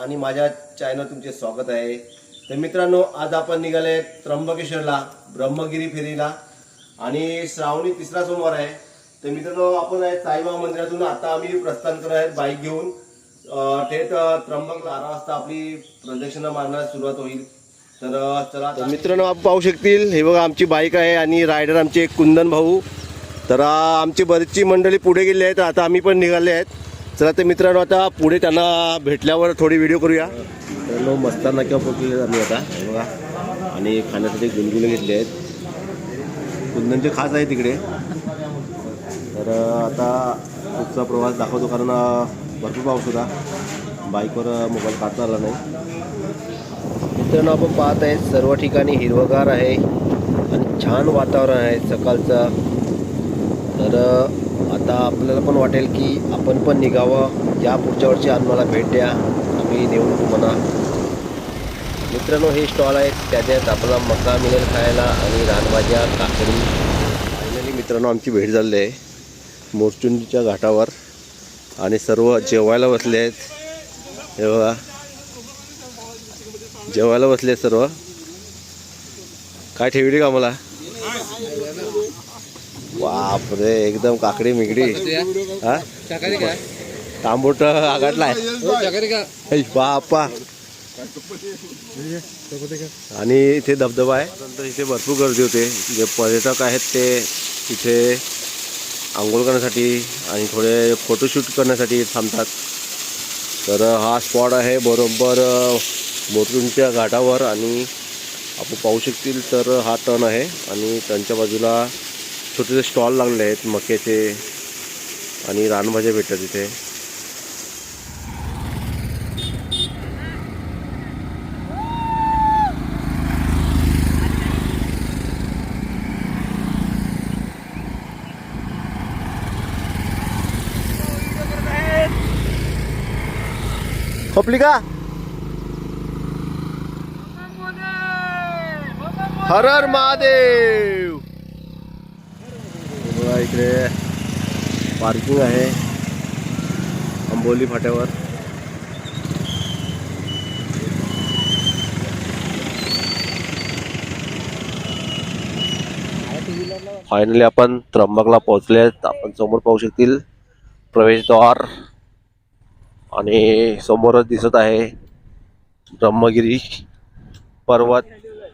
आणि माझ्या चॅनल तुमचे स्वागत आहे. तर मित्रांनो आज आपण निघाले त्र्यंबकेश्वरला ब्रह्मगिरी फेरीला. आणि श्रावणी तिसरा सोमवार आहे. तर मित्रांनो आपण आहे साईबाबा मंदिरातून आता आम्ही प्रस्थान करत आहे बाईक घेऊन. थेट त्र्यंबक बारा वाजता आपली प्रदक्षिणा मारण्यास सुरुवात होईल. तर चला मित्रांनो आपण पाहू शकतील हे बघा आमची बाईक आहे आणि रायडर आमचे कुंदन भाऊ. तर आमची बरीचशी मंडळी पुढे गेली आहेत. आता आम्ही पण निघाले आहेत. चला ते मित्रांनो आता पुढे त्यांना भेटल्यावर थोडी व्हिडिओ करूया. मित्रांनो मस्ताना किंवा पोचलेले आम्ही आता हे बघा. आणि खाण्यासाठी गुलगुले घेतले आहेत. कुंदनचे खास आहे तिकडे. तर आता पुढचा प्रवास दाखवतो कारण भरपूर पाऊस होता. बाईकवर मोबाईल काढता आला नाही. मित्रांनो आपण पाहत आहे सर्व ठिकाणी हिरवगार आहे आणि छान वातावरण आहे सकाळचं. तर आता आपल्याला पण वाटेल की आपण पण निघावं. या पुढच्या वर्षी आम्हाला भेट द्या. आम्ही नेऊन तुम्हाला मित्रांनो हे स्टॉल आहेत. त्याच्यात आपला मका मिळेल खायला आणि रानभाज्या काकडी. फायनली मित्रांनो आमची भेट झाली आहे मोरचुंडीच्या घाटावर. आणि सर्व जेवायला बसले आहेत. हे बघा. जेवायला बसले आहेत सर्व. काय ठेवली का आम्हाला बापरे एकदम काकडी मिगडी. हा? तांबूट आघाडलाय ऐ बापा आणि इथे धबधबा आहे. नंतर इथे भरपूर गर्दी होते. जे पर्यटक आहेत ते इथे आंघोळ करण्यासाठी आणि थोडे फोटोशूट करण्यासाठी थांबतात. तर हा स्पॉट आहे बरोबर मोटरूनच्या घाटावर आणि आपण पाहू शकतील तर हा टर्न आहे आणि टर्नच्या बाजूला छोटेसे स्टॉल लागले आहेत मक्याचे आणि रानभाज्या भेटतात इथे. खपली का हर हर महादेव! इकडे पार्किंग आहे अंबोली फाट्यावर. फायनली आपण त्र्यंबकला पोहोचले आपण समोर पाहू शकतील प्रवेशद्वार आणि समोरच दिसत आहे ब्रह्मगिरी पर्वत.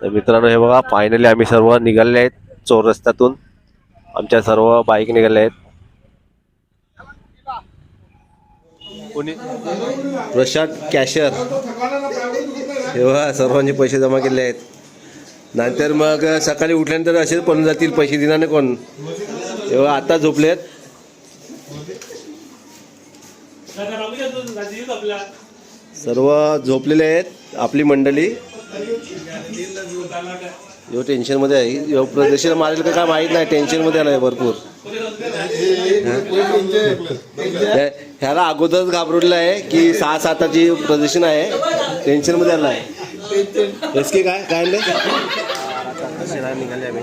तर मित्रांनो हे बघा फायनली आम्ही सर्व निघाले आहेत चोर रस्त्यातून. आमच्या सर्व बाईक निघाल्या आहेत. कोणी? प्रशांत कॅशर हे बघा सर्वांचे पैसे जमा केले आहेत. नंतर मग सकाळी उठल्यानंतर असेच पळून जातील पैसे देणार नाही कोण? हे बघा आता झोपलेत. सर्व झोपलेले आहेत आपली मंडळी. यो टेन्शनमध्ये आहे. यो प्रदर्शन मारेल का काय माहीत नाही. टेन्शनमध्ये आलं आहे भरपूर. ह्याला अगोदरच घाबरवलेलं आहे की सहा साताची प्रदर्शन आहे टेन्शनमध्ये आलं आहे एस के काय काय आणलंय? निघाले आम्ही.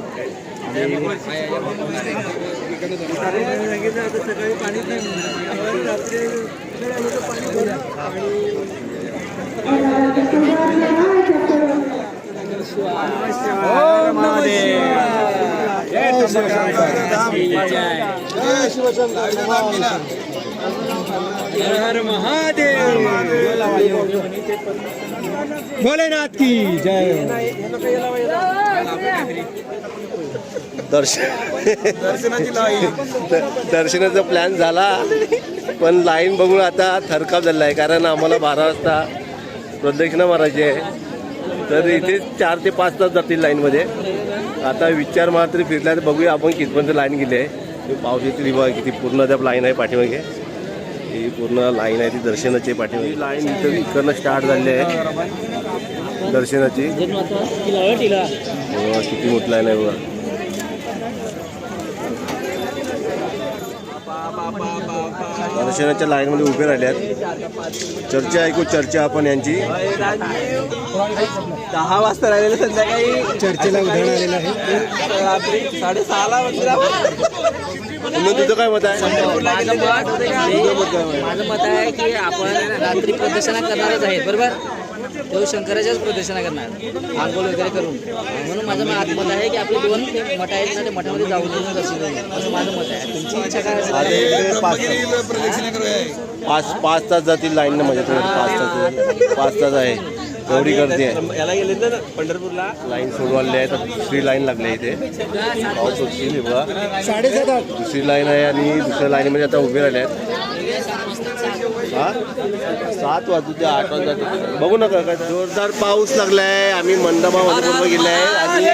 हर महादेव भोलेनाथ की जय। दर्शन दर्शनाचा प्लॅन झाला. पण लाईन बघून आता थरकाप झाला आहे कारण आम्हाला बारा वाजता प्रदक्षिणा मारायची आहे. तर इथे चार ते पाच तास जातील लाईनमध्ये आता विचार मात्र तरी फिरला तर बघूया आपण कितपर्यंत लाईन गेली. आहे पावसाची रिवा किती पूर्ण त्या लाईन आहे पाठीमागे. ही पूर्ण लाईन आहे ती दर्शनाची पाठीमागे. लाईन इथं इकडनं स्टार्ट झाली आहे. दर्शनाची. बघा, किती मोठी लाईन आहे बघा. दर्शनाच्या लाईनमध्ये उभे राहिल्यात. चर्चा ऐकू चर्चा आपण यांची. दहा वाजता राहिलेलं संध्याकाळी. चर्चेला उधाण आलेलं आहे. रात्री साडेसहाला पुन्हा तुझं काय मत आहे? माझं मत माझं मत आहे की आपण रात्री प्रदर्शना करणारच आहेत बरोबर? तो शंकराच्याच प्रदर्शना करणार. आंघोळ वगैरे करून. म्हणून माझं मत मत आहे की आपले दोन मठ आहेत ना ते मठामध्ये दर्शन करू असं माझं मत आहे. तुमची इच्छा काय असेल? पाच तास. पाच पाच तास जातील लाईन माझ्या पाच तास पाच तास आहे. एवढी गर्दी आहे. याला गेले ना पंढरपूरला? लाईन सोडवाले आहे तर दुसरी लाईन लागली आहे इथे. पाऊस होतील हे बघा. दुसरी लाईन आहे आणि दुसऱ्या लाईनमध्ये आता उभे राहिले आहेत. हा सात वाजू ते आठ वाजता बघू नका काय जोरदार पाऊस लागलाय. आम्ही मंडपामध्ये पूर्ण गेलाय. आणि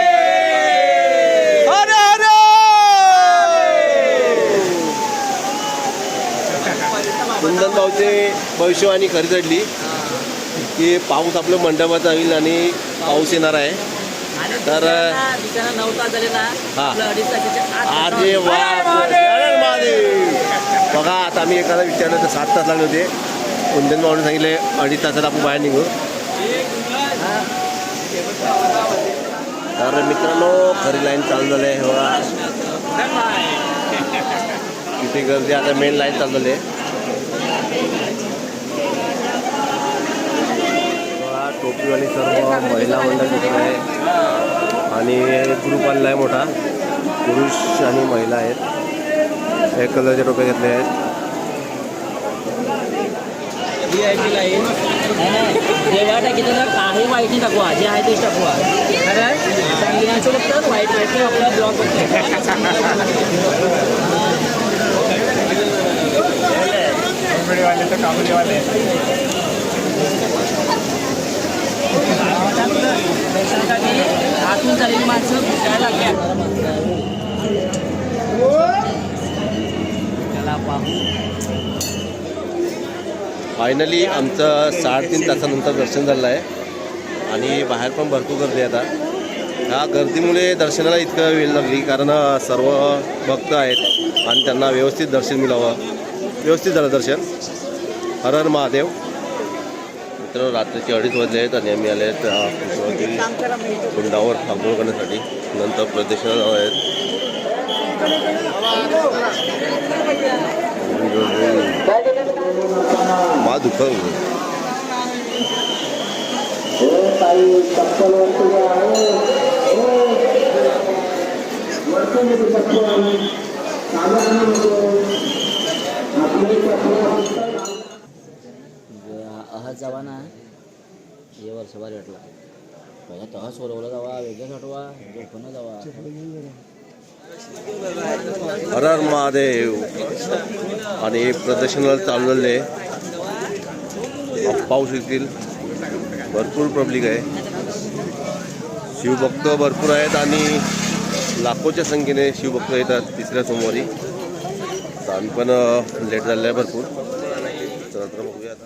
कुंदन भाऊचे भविष्यवाणी खरी चढली की पाऊस आपलं मंडपात होईल आणि पाऊस येणार आहे. तर- हा. अरे वा. बघा आता आम्ही एकाला विचारलं तर सात तास लागले होते. कुंदन भाऊने सांगितले अडीच तासात आपण बाहेर निघू. तर मित्रांनो खरी लाईन चालू झाली आहे बघा. किती गर्दी आता मेन लाईन चालू झाली आहे. टोपीवाली सर्व महिला मंडळ आहे. आणि ग्रुप आणला आहे मोठा. पुरुष आणि महिला आहेत. एक कलरच्या टोप्या घेतल्या आहेत. ही काही वाईट टाकवा जे आहे तेच टाकवा कारण तर वाईट वाईट आपला ब्लॉग दर्शनासाठी आतून चाललेली माणसं घुसायला लागल्या फायनली आमचं साडेतीन तासानंतर दर्शन झालं आहे. आणि बाहेर पण भरपूर गर्दी आहे आता. ह्या गर्दीमुळे दर्शनाला इतकं वेळ लागली कारण सर्व भक्त आहेत आणि त्यांना व्यवस्थित दर्शन मिळावं. व्यवस्थित झालं दर्शन. हर हर महादेव. मित्र रात्रीचे अडीच वाजले आहेत आणि आम्ही आले आहेत कुंडावर आंघोळ करण्यासाठी नंतर प्रदर्शन आहेत. दुखत अहज जावा ना हे. वर्षभर भेटला पहिला तह सोडवला जावा वेगळं हटवा झोपणं जावा. हर हर महादेव. आणि प्रदर्शनाला चालू पाऊस येतील. भरपूर पब्लिक आहे. शिवभक्त भरपूर आहेत आणि लाखोच्या संख्येने शिवभक्त येतात तिसऱ्या सोमवारी. तर आम्ही पण लेट झालेलं आहे भरपूर. चला तर बघूया आता.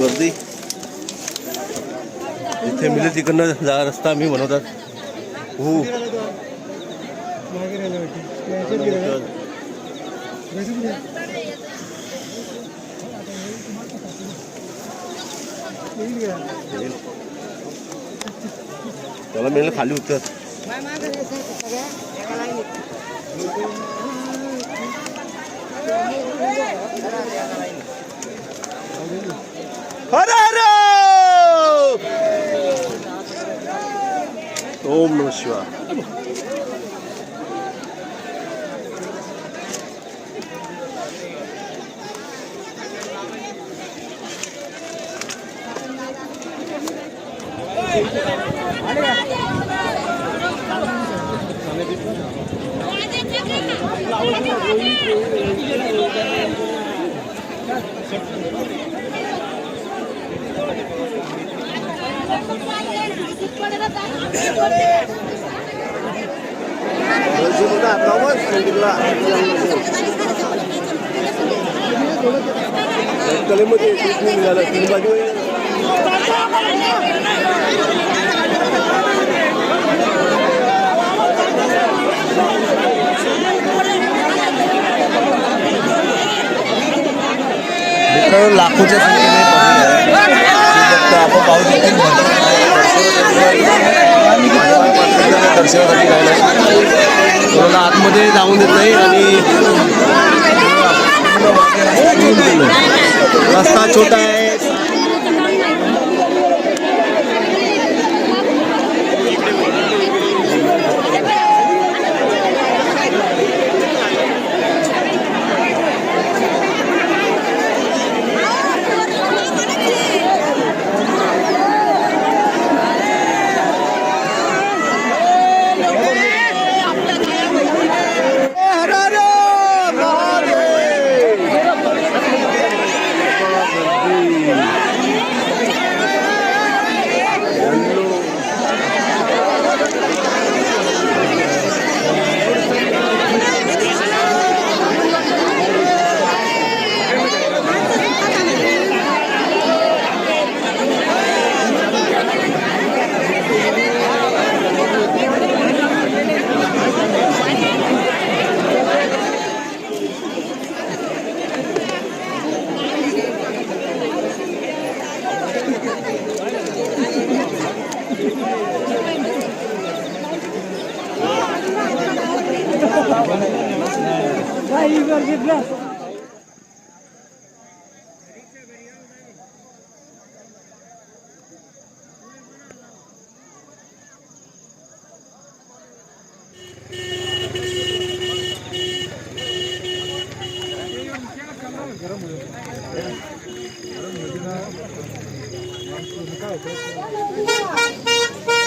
गर्दी इथे मिळेल तिकडनं जा रस्ता मी बनवतात हो. त्याला मिळेल खाली उतर. हर हर ओम नम शिवाय कलेमध्ये निघाला तीन बाजू मित्रांनो लाखोच्या संख्येने public तर आपण पाहू शकतो दर्शनासाठी राहिला कोणाला आतमध्ये जाऊन देत नाही आणि रस्ता छोटा आहे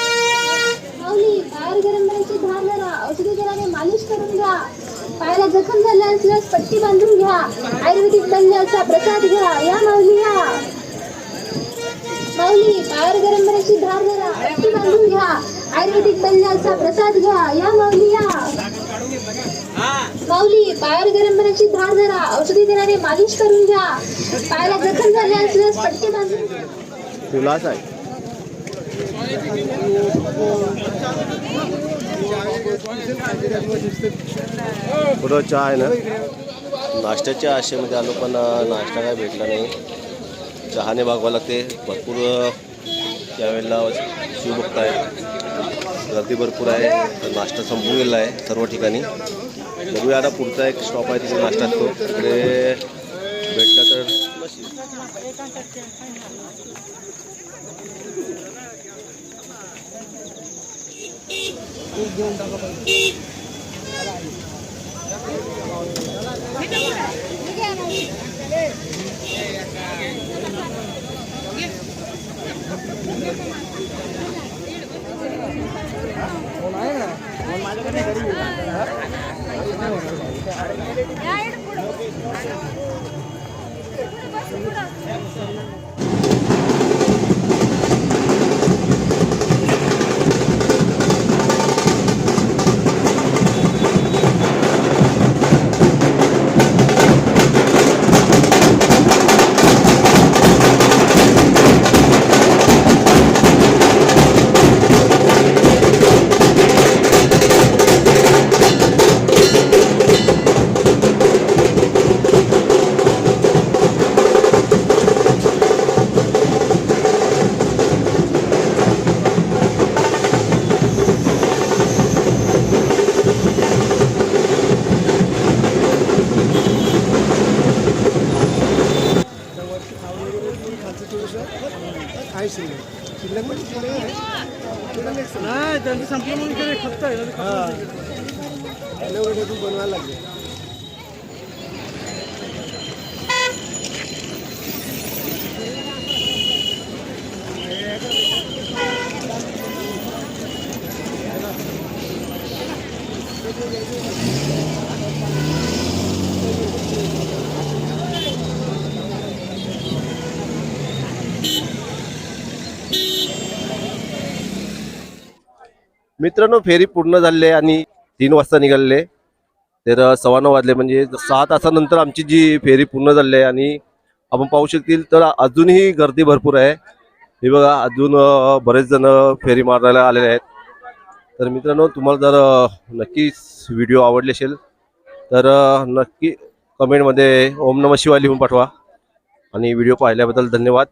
माऊली बाहेर गरम पाण्याची धार धरा औषधी जराने मालिश करून घ्या पायाला जखम झाल्या असल्यास पट्टी बांधून घ्या देवाचा प्रसाद घ्या. या माऊली या. माऊली पायर गरम पाण्याची धार धरा. अट्टी बांधून घ्या. आयुर्वेदिक बंजाचा प्रसाद घ्या. या माऊली या. माऊली पायावर गरम पाण्याची धार धरा. औषधी देणारे मालिश करून घ्या. पायाला जखम झाले असल्यास पट्टी बांधून घ्या. पुढं चहा आहे ना? नाश्त्याच्या आशेमध्ये आलो पण नाश्ता काय भेटला नाही. चहाने भागवा लागते. भरपूर त्यावेळेला शिवभक्त आहे गर्दी भरपूर आहे. तर नाश्ता संपून गेला आहे सर्व ठिकाणी. बघूया आता पुढचा एक स्टॉप आहे तिथे नाश्ता असतो तिकडे भेटला तर घेऊन Yeah, yeah, yeah. दिवसात आहे शिल्लक नाही त्यांचं संपलं म्हणून फक्त आहे बनवायला लागेल. मित्रांनो फेरी पूर्ण झाले आहे आणि तीन वाजता निघालेले. तर सव्वा नऊ वाजले म्हणजे सहा तासानंतर आमची जी फेरी पूर्ण झाली आहे आणि आपण पाहू शकतील तर अजूनही गर्दी भरपूर आहे. हे बघा अजून बरेच जण फेरी मारायला आलेले आहेत. तर मित्रांनो तुम्हाला जर नक्कीच व्हिडिओ आवडले असेल तर नक्की कमेंटमध्ये ओम नम शिवाय लिहून पाठवा. आणि व्हिडिओ पाहिल्याबद्दल धन्यवाद.